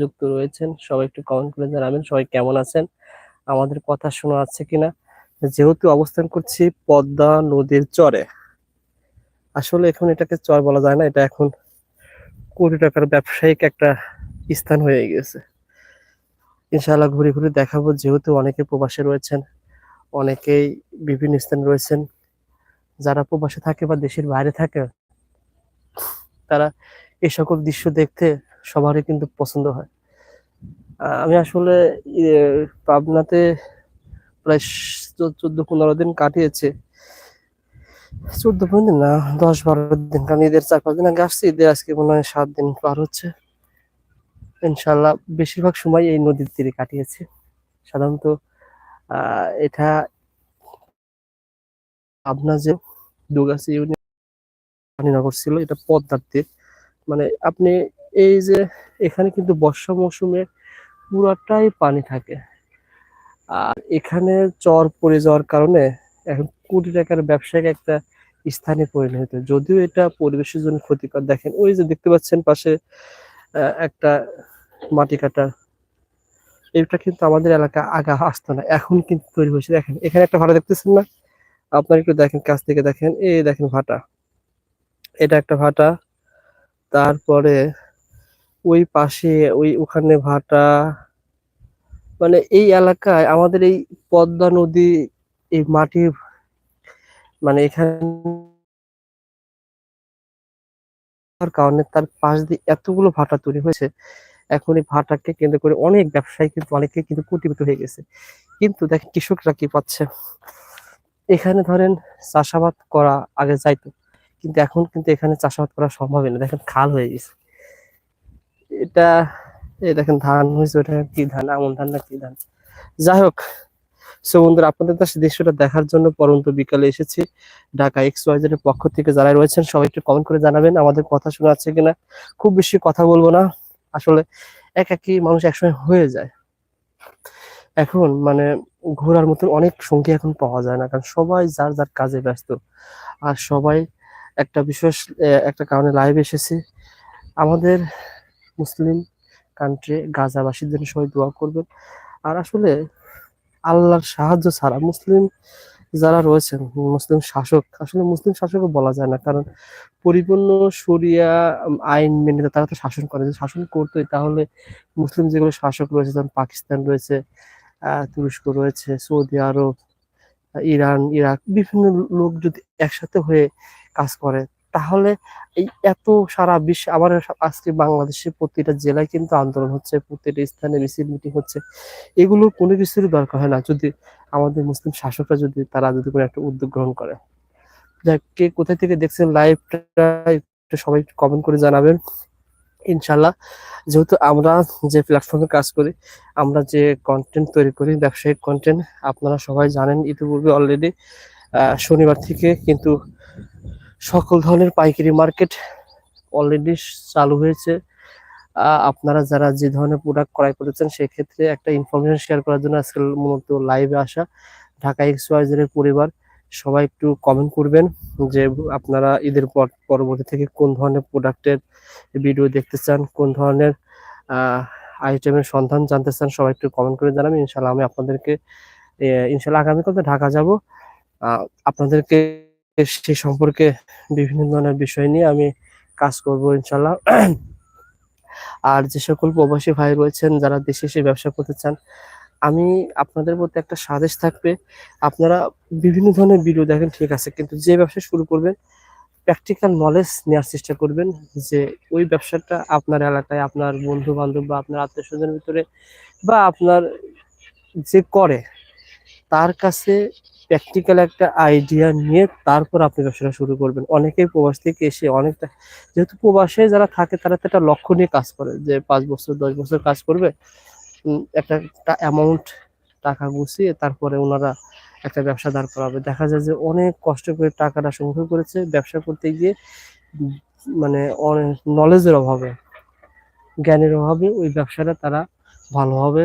যুক্ত রয়েছেন। সবাই একটু কমেন্ট করে জানাবেন, সবাই কেমন আছেন? আমাদের কথা শোনা আছে কিনা? যেহেতু অবস্থান করছি পদ্মা নদীর চরে। আসলে এখন এটাকে চর বলা যায় না, এটা এখন কোটি টাকার ব্যবসায়িক একটা স্থান হয়ে গেছে। ইনশাআল্লাহ ঘুরে ঘুরে দেখাবো, যেহেতু অনেকে প্রবাসে রয়েছেন, অনেকেই বিভিন্ন স্থানে রয়েছেন, যারা প্রবাসে থাকে বা দেশের বাইরে থাকে, তারা এই সকল দৃশ্য দেখতে সবারই কিন্তু পছন্দ হয়। আমি আসলে পাবনাতে প্রায় চোদ্দ, পনেরো দিন কাটিয়েছে। চোদ্দ, পনেরো দিন না, দশ, বারো দিন। কারণ ঈদের চার, পাঁচ দিন আগে আসছি, ঈদের আজকে মনে হয় সাত দিন পার হচ্ছে। ইনশাল্লাহ বেশিরভাগ সময় এই নদীর তীরে কাটিয়েছি। সাধারণত এটা পাবনা যে দুগাছি ইউনিয়ন ছিল, এটা পদ্মার মানে আপনি এই যে এখানে কিন্তু বর্ষা মৌসুমে পুরাটাই পানি থাকে। আর এখানে চর পড়ে যাওয়ার কারণে এখন কোটি টাকার ব্যবসায়িক একটা স্থানে পরিণত। যদিও এটা পরিবেশের জন্য ক্ষতিকর। দেখেন, ওই যে দেখতে পাচ্ছেন পাশে একটা মাটি কাটা। এটা কিন্তু আমাদের এলাকা আগা আসতো না, এখন কিন্তু তৈরি হয়েছে। দেখেন, এখানে একটা ভাটা দেখতেছেন না? আপনারা একটু দেখেন, কাছ থেকে দেখেন। এই দেখেন ভাটা। এটা একটা ভাটা। তারপরে ওই পাশে, ওই ওখানে ভাটা। মানে এই এলাকায় আমাদের এই পদ্মা নদী, এই মাটি মানে এখানে কারণে তার পাশ দিয়ে এতগুলো ভাটা তৈরি হয়েছে। এখন এই ভাটাকে কেন্দ্র করে অনেক ব্যবসায়ী কিন্তু অনেকে কিন্তু কোটিপতি হয়ে গেছে। কিন্তু দেখেন কৃষকরা কি পাচ্ছে? এখানে ধরেন চাষাবাদ করা আগে যাইতো, কিন্তু এখন কিন্তু এখানে চাষাবাদ করা সম্ভব না দেখেন খাল হয়ে গেছে। এটা, এই দেখেন ধান হয়েছে ওটা কি ধান, আমন ধান না কি ধান? যাই হোক সো বন্ধুরা, আপনাদের কাছে দৃশ্যটা দেখার জন্য পরন্ত বিকালে এসেছি। ঢাকা এক্স ওয়াইজের পক্ষ থেকে যারা রয়েছেন, সবাই একটু কমেন্ট করে জানাবেন আমাদের কথা শোনা যাচ্ছে কিনা। খুব বেশি কথা বলব না। আসলে এক একই মানুষ একসময় হয়ে যায়। এখন মানে ঘোরার মতন অনেক সঙ্গী এখন পাওয়া যায় না, কারণ সবাই যার যার কাজে ব্যস্ত। আর সবাই একটা বিশেষ একটা কারণে লাইভ এসেছে। আমাদের মুসলিম কান্ট্রি গাজাবাসীর জন্য সবাই দোয়া করবেন। আর আসলে আল্লাহর সাহায্য ছাড়া মুসলিম যারা রয়েছেন মুসলিম শাসক আসলে মুসলিম শাসকও বলা যায় না কারণ পরিপূর্ণ উম, আইন মেনে তারা তো শাসন করে। যদি শাসন করতোই তাহলে মুসলিম যেগুলো শাসক রয়েছে যেমন পাকিস্তান রয়েছে তুরস্ক রয়েছে সৌদি আরব ইরান ইরাক বিভিন্ন লোক যদি একসাথে হয়ে কাজ করে তাহলে এই এত সারা বিশ্ব, আবার আজকে বাংলাদেশের প্রতিটা জেলায় কিন্তু আন্দোলন হচ্ছে, প্রতিটা স্থানে মিছিল, মিটিং হচ্ছে। এগুলো কোনো কিছুরই দরকার হয় না। যদি আমাদের মুসলিম শাসকরা যদি, তারা যদি কোনো একটা উদ্যোগ গ্রহণ করে। কে কোথায় থেকে দেখছেন লাইভটা একটু সবাই কমেন্ট করে জানাবেন। ইনশাল্লাহ যেহেতু আমরা যে প্ল্যাটফর্মে কাজ করি, আমরা যে কন্টেন্ট তৈরি করি, ব্যবসায়িক কন্টেন্ট আপনারা সবাই জানেন, ইতিপূর্বে অলরেডি শনিবার থেকে কিন্তু সকল ধরনের পাইকারি মার্কেট অলরেডি চালু হয়েছে। আপনারা যারা যে ধরনের প্রোডাক্ট ক্রয় করেছেন, সেক্ষেত্রে একটা ইনফরমেশন শেয়ার করার জন্য আজকে মূলত লাইভে আসা ঢাকা এক্স ওয়াইজের পরিবার, সবাই একটু কমেন্ট করবেন যে আপনারা ঈদের পর, পরবর্তী থেকে কোন ধরনের প্রোডাক্টের ভিডিও দেখতে চান, কোন ধরনের আইটেমের সন্ধান জানতে চান, সবাই একটু কমেন্ট করে জানাবেন। ইনশাল্লাহ আমি আপনাদেরকে ইনশাল্লাহ আগামীকাল তো ঢাকা যাব। আপনাদেরকে সেই সম্পর্কে বিভিন্ন ধরনের বিষয় নিয়ে আমি কাজ করব ইনশাল্লাহ আর যে সকল প্রবাসী ভাই রয়েছেন, যারা দেশে এসে ব্যবসা করতে চান, আমি আপনাদের প্রতি একটা সাজেশ থাকবে। আপনারা বিভিন্ন ধরনের ভিডিও দেখেন, ঠিক আছে, কিন্তু যে ব্যবসা শুরু করবেন প্র্যাকটিক্যাল নলেজ নেওয়ার চেষ্টা করবেন যে ওই ব্যবসাটা আপনার এলাকায়, আপনার বন্ধু বান্ধব বা আপনার আত্মীয় স্বজনের ভিতরে বা আপনার যে করে, তার কাছে প্র্যাকটিক্যাল একটা আইডিয়া নিয়ে তারপর আপনি ব্যবসাটা শুরু করবেন। অনেকেই প্রবাস থেকে এসে অনেকটা, যেহেতু প্রবাসে যারা থাকে তারা তো একটা লক্ষ্য নিয়ে কাজ করে যে পাঁচ বছর, দশ বছর কাজ করবে। একটা অ্যামাউন্ট টাকা গুছিয়ে তারপরে ওনারা একটা ব্যবসা দাঁড় করাবে। দেখা যায় যে অনেক কষ্ট করে টাকাটা সংগ্রহ করেছে ব্যবসা করতে গিয়ে মানে অনেক নলেজের অভাবে, জ্ঞানের অভাবে ওই ব্যবসাটা তারা ভালোভাবে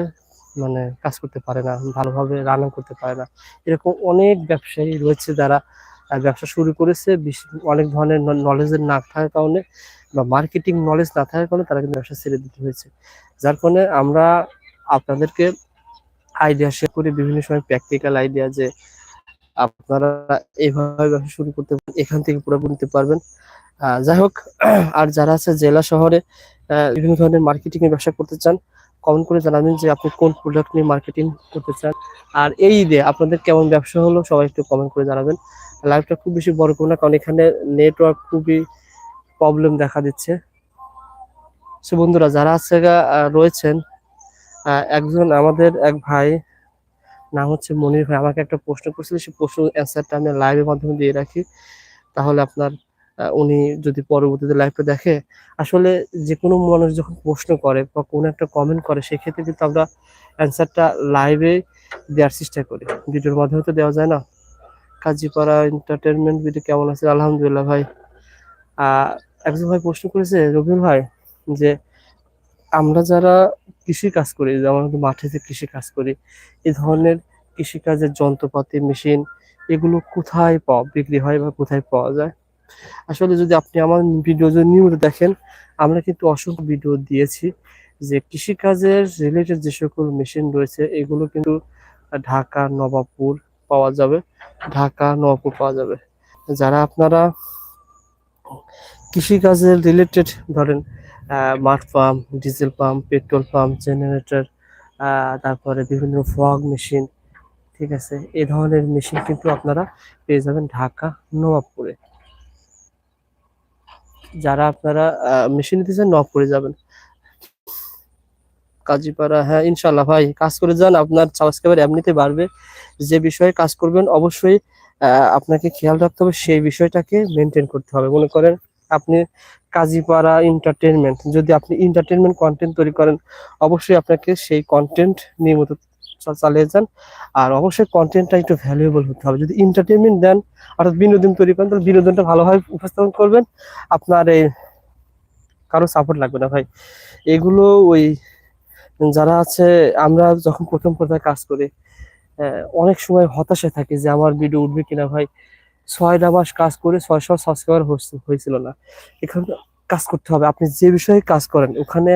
মানে কাজ করতে পারে না, ভালোভাবে রান্না করতে পারে না। এরকম অনেক ব্যবসায়ী রয়েছে যারা ব্যবসা শুরু করেছে অনেক ধরনের নলেজের না থাকার কারণে বা মার্কেটিং নলেজ না থাকার কারণে তারা কিন্তু ব্যবসা ছেড়ে দিতে হয়েছে। যার কারণে আমরা আপনাদেরকে আইডিয়া শেয়ার করি বিভিন্ন সময় প্র্যাকটিক্যাল আইডিয়া যে আপনারা এইভাবে ব্যবসা শুরু করতে এখান থেকে পুরো নিতে পারবেন। যাই হোক, আর যারা আছে জেলা শহরে বিভিন্ন ধরনের মার্কেটিং এর ব্যবসা করতে চান কমেন্ট করে জানাবেন যে আপনি কোন প্রোডাক্ট নিয়ে মার্কেটিং করতে চান। আর এই ঈদে আপনাদের কেমন ব্যবসা হলো সবাই একটু কমেন্ট করে জানাবেন। লাইভটা খুব বেশি বড় করব না, কারণ এখানে নেটওয়ার্ক খুবই প্রবলেম দেখা দিচ্ছে। সো বন্ধুরা, যারা আছে রয়েছেন একজন আমাদের এক ভাই, নাম হচ্ছে মনির ভাই, আমাকে একটা প্রশ্ন করছিল সেই প্রশ্ন অ্যান্সারটা আমি লাইভের মাধ্যমে দিয়ে রাখি। তাহলে আপনার উনি যদি পরবর্তীতে লাইভটা দেখে, আসলে যে কোনো মানুষ যখন প্রশ্ন করে বা কোনো একটা কমেন্ট করে, সেক্ষেত্রে কিন্তু আমরা অ্যান্সারটা লাইভে দেওয়ার চেষ্টা করি। ভিডিওর মাধ্যমে তো দেওয়া যায় না। কাজীপাড়া এন্টারটেনমেন্ট ভিডিও কেমন আছে? আলহামদুলিল্লাহ ভাই। একজন ভাই প্রশ্ন করেছে, রবিউল ভাই, যে আমরা যারা কৃষি কাজ করি, যেমন মাঠে যে কৃষি কাজ করি এই ধরনের কৃষিকাজের যন্ত্রপাতি, মেশিন, এগুলো কোথায় পাওয়া, বিক্রি হয় বা কোথায় পাওয়া যায়? আসলে যদি আপনি আমার ভিডিও যদি নিয়মিত দেখেন, আমরা কিন্তু অসংখ্য ভিডিও দিয়েছি যে কৃষিকাজের রিলেটেড যে সকল মেশিন রয়েছে, এগুলো কিন্তু ঢাকা, নবাবপুর পাওয়া যাবে। ঢাকা, নবাবপুর পাওয়া যাবে। যারা আপনারা কৃষিকাজের রিলেটেড ধরেন মাঠ pump diesel pump petrol pump generator তারপরে বিভিন্ন ফগ মেশিন ঠিক আছে? এ ধরনের মেশিন কিন্তু আপনারা পেয়ে যাবেন ঢাকা, নবাবপুরে। যারা আপনারা মেশিন নিতে চান নবাবপুরে যাবেন। কাজীপাড়া হ্যাঁ ইনশাল্লাহ ভাই, কাজ করে যান। আপনার সাবস্ক্রাইবার এমনিতে বাড়বে। যে বিষয়ে কাজ করবেন, অবশ্যই আপনাকে খেয়াল রাখতে হবে, সেই বিষয়টাকে মেনটেন করতে হবে। মনে করেন, আপনি কাজীপাড়া এন্টারটেনমেন্ট যদি আপনি এন্টারটেনমেন্ট কন্টেন্ট তৈরি করেন, অবশ্যই আপনাকে সেই কন্টেন্ট নিয়মিত চালিয়ে যান আর অবশ্যই কন্টেন্টটা একটু ভ্যালুয়েবল হতে হবে। যদি এন্টারটেনমেন্ট দেন, অর্থাৎ বিনোদন তৈরি করেন, তাহলে বিনোদনটা ভালোভাবে উপস্থাপন করবেন। আপনার এই কারও সাপোর্ট লাগবে না ভাই। এগুলো ওই যারা আছে, আমরা যখন প্রথম প্রথমে কাজ করি অনেক সময় হতাশায় থাকি যে আমার ভিডিও উঠবে কিনা ভাই। ছয়টা মাস কাজ করে ছয় ছয়শো সাবস্ক্রাইবার হয়েছিল না। এখানে কাজ করতে হবে। আপনি যে বিষয়ে কাজ করেন, ওখানে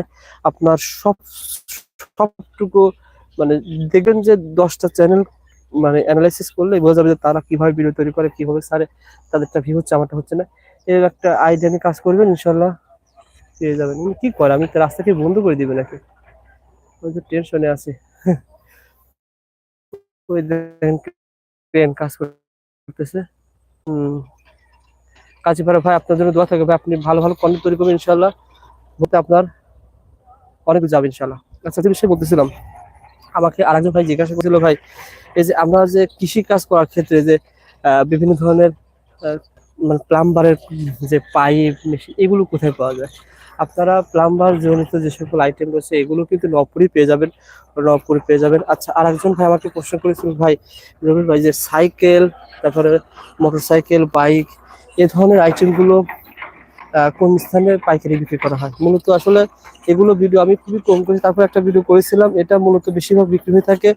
আপনার সব, সবটুকু মানে দেখবেন যে দশটা চ্যানেল মানে অ্যানালাইসিস করলে বোঝা যাবে যে তারা কীভাবে ভিডিও তৈরি করে, কীভাবে সারে তাদেরটা ভিউ হচ্ছে, আমারটা হচ্ছে না। এর একটা আইডিয়া নিয়ে কাজ করবেন ইনশাল্লাহ পেয়ে যাবেন। কি করে আমি রাস্তা কি বন্ধ করে দিবে নাকি? টেনশনে আছি। কাজ করতেছে। ভাই, আপনার জন্য দোয়া থাকবে। ভাই, আপনি ভালো ভালো তৈরি করবেন ইনশাল্লাহ হতে আপনার অনেক যাবে ইনশাল্লাহ আচ্ছা বিষয়ে বলতেছিলাম। আমাকে আরেকজন ভাই জিজ্ঞাসা করছিল, ভাই, এই যে আমরা যে কৃষি কাজ করার ক্ষেত্রে যে বিভিন্ন ধরনের মানে প্লাম্বারের যে পাইপ, মেশিন, এগুলো কোথায় পাওয়া যায়? আপনারা প্লাম্বার জনিত যে সকল আইটেম রয়েছে, এগুলো কিন্তু নবপুরি পেয়ে যাবেন নবপুরি পেয়ে যাবেন। আচ্ছা আর একজন ভাই আমাকে প্রশ্ন করেছিল, ভাই রবি ভাই যে সাইকেল, তারপরে মোটরসাইকেল, বাইক, এ ধরনের আইটেমগুলো কোন স্থানে পাইকারি বিক্রি করা হয়? মূলত আসলে এগুলো ভিডিও আমি খুবই কম করেছি, তারপর একটা ভিডিও করেছিলাম, এটা মূলত বেশিরভাগ বিক্রি হয়ে থাকে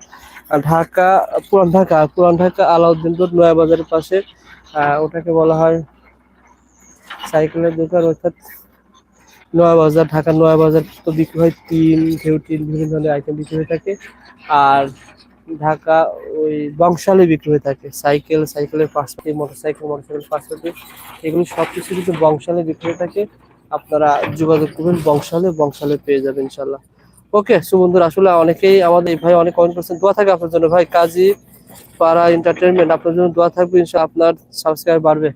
ঢাকা, পুরান ঢাকা পুরান ঢাকা, আলাউদ্দিন রোড নয়া বাজারের পাশে ওটাকে বলা হয় সাইকেলের দোকান, অর্থাৎ নয়া বাজার ঢাকা নয়া বাজার তো বিক্রি হয় টিন ঘেউ টিন বিভিন্ন ধরনের আইটেম বিক্রি হয়ে থাকে। আর ঢাকা ওই বংশালে বিক্রি হয়ে থাকে। সাইকেল, সাইকেলের পাশাপাশি মোটরসাইকেল মোটরসাইকেল পাশাপাশি এগুলো সব কিছু কিন্তু বংশালে বিক্রি হয়ে থাকে। আপনারা যোগাযোগ করবেন, বংশালে বংশালে পেয়ে যাবেন ইনশাল্লাহ ওকে সুবন্ধুর আসলে অনেকেই আমাদের এই ভাই অনেক কমেন্ট করছেন, দোয়া থাকে আপনার জন্য। ভাই, কাজী পাড়া এন্টারটেনমেন্ট আপনার জন্য দোয়া থাকবে ইনশাল্লাহ আপনার সাবস্ক্রাইব বাড়বে।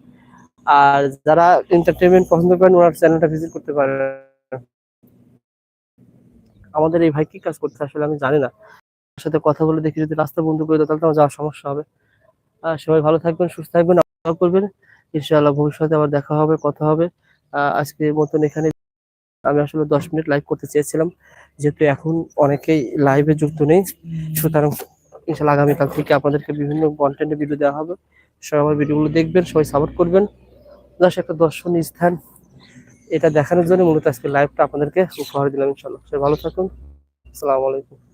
আর যারা এন্টারটেনমেন্ট পছন্দ করেন, ওনার চ্যানেলটা ভিজিট করতে পারেন। আমাদের এই ভাই কি কাজ করতে আসলে আমি জানি না। সাথে কথা বলে দেখি যদি রাস্তা বন্ধ করে দেয় তাহলে তো আমার যাওয়ার সমস্যা হবে। আর সবাই ভালো থাকবেন, সুস্থ থাকবেন করবেন। ইনশাআল্লাহ ভবিষ্যতে আবার দেখা হবে, কথা হবে। আজকে মতন এখানে আমি আসলে দশ মিনিট লাইভ করতে চেয়েছিলাম। যেহেতু এখন অনেকেই লাইভে যুক্ত নেই, সুতরাং ইনশাল্লাহ আগামীকাল থেকে আপনাদেরকে বিভিন্ন কন্টেন্টের ভিডিও দেওয়া হবে। সবাই আমার ভিডিওগুলো দেখবেন, সবাই সাপোর্ট করবেন। জাস্ট একটা দর্শনীয় স্থান, এটা দেখানোর জন্য মূলত আজকে লাইভটা আপনাদেরকে উপহার দিলাম ইনশাল্লাহ সবাই ভালো থাকুন। আসসালামু আলাইকুম।